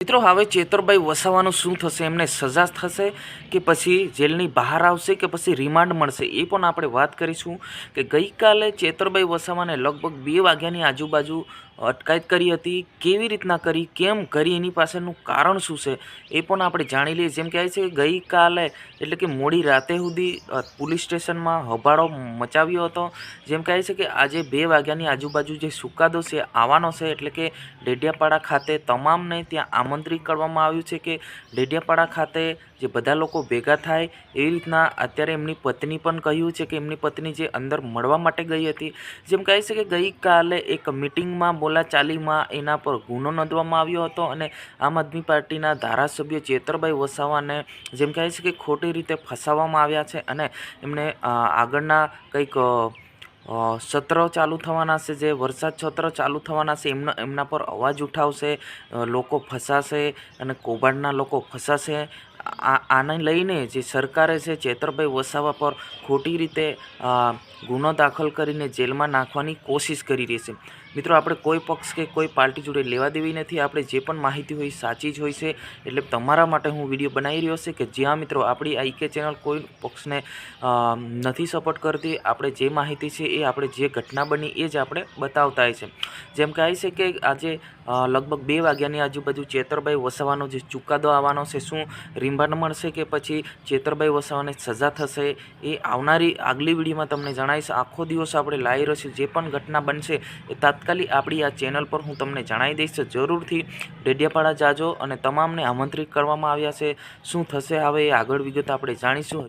મિત્રો, હવે ચેતરભાઈ વસાવાનું શું થશે? એમને સજા થશે કે પછી જેલની બહાર આવશે કે પછી રિમાન્ડ મળશે? એ પણ આપણે વાત કરીશું કે ગઈકાલે ચેતરભાઈ વસાવાને લગભગ બે વાગ્યાની આજુબાજુ અટકાયત કરી હતી, કેવી રીતના કરી, કેમ કરી, એની પાછળનું કારણ શું છે, એ પણ આપણે જાણી લઈએ. જેમ કહેવાય છે કે ગઈકાલે, એટલે કે મોડી રાતે સુધી પોલીસ સ્ટેશનમાં હબાળો મચાવ્યો હતો. જેમ કહે છે કે આજે બે વાગ્યાની આજુબાજુ જે સુકાદો છે, આવવાનો છે, એટલે કે ડેડિયાપાડા ખાતે તમામને ત્યાં આમંત્રિત કરવામાં આવ્યું છે કે ડેડિયાપાડા ખાતે જે બધા લોકો ભેગા થાય, એવી રીતના અત્યારે એમની પત્ની પણ કહ્યું છે કે એમની પત્ની જે અંદર મળવા માટે ગઈ હતી. જેમ કહે છે કે ગઈકાલે એક મિટિંગમાં બોલાચાલીમાં એના પર ગુનો નોંધવામાં આવ્યો હતો અને આમ આદમી પાર્ટીના ધારાસભ્ય ચેતરભાઈ વસાવાને જેમ કહે છે કે ખોટી રીતે ફસાવવામાં આવ્યા છે અને એમને આગળના કંઈક સત્ર ચાલુ થવાના છે, જે વરસાદ સત્ર ચાલુ થવાના છે, એમના એમના પર અવાજ ઉઠાવશે લોકો ફસાશે અને કૌભાંડના લોકો ફસાશે આને લઈને જે સરકારે છે ચેતરભાઈ વસાવા પર ખોટી રીતે ગુનો દાખલ કરીને જેલમાં નાખવાની કોશિશ કરી રહી છે. મિત્રો, આપણે કોઈ પક્ષ કે કોઈ પાર્ટી જોડે લેવા દેવી નથી. આપણે જે પણ માહિતી હોય સાચી જ હોય છે. એટલે તમારા માટે હું વીડિયો બનાવી રહ્યો છે કે જ્યાં મિત્રો, આપણી આઈકે ચેનલ કોઈ પક્ષને નથી સપોર્ટ કરતી. આપણે જે માહિતી છે એ આપણે જે ઘટના બની એ જ આપણે બતાવતા હોય છે જેમ કહે છે કે આજે લગભગ બે વાગ્યાની આજુબાજુ ચેતરભાઈ વસાવાનો જે ચુકાદો આવવાનો છે, શું રિમાન્ડ મળશે કે પછી ચેતરભાઈ વસાવાને સજા થશે એ આવનારી આગલી વિડીયોમાં તમને જણાવીશ. આખો દિવસ આપણે લાવી રહીશું. જે પણ ઘટના બનશે એ તાત્કાલિક આપણી આ ચેનલ પર હું તમને જણાવી દઈશ. જરૂરથી ડેડિયાપાડા જાજો અને તમામને આમંત્રિત કરવામાં આવ્યા છે. શું થશે હવે એ આગળ વિગત આપણે જાણીશું.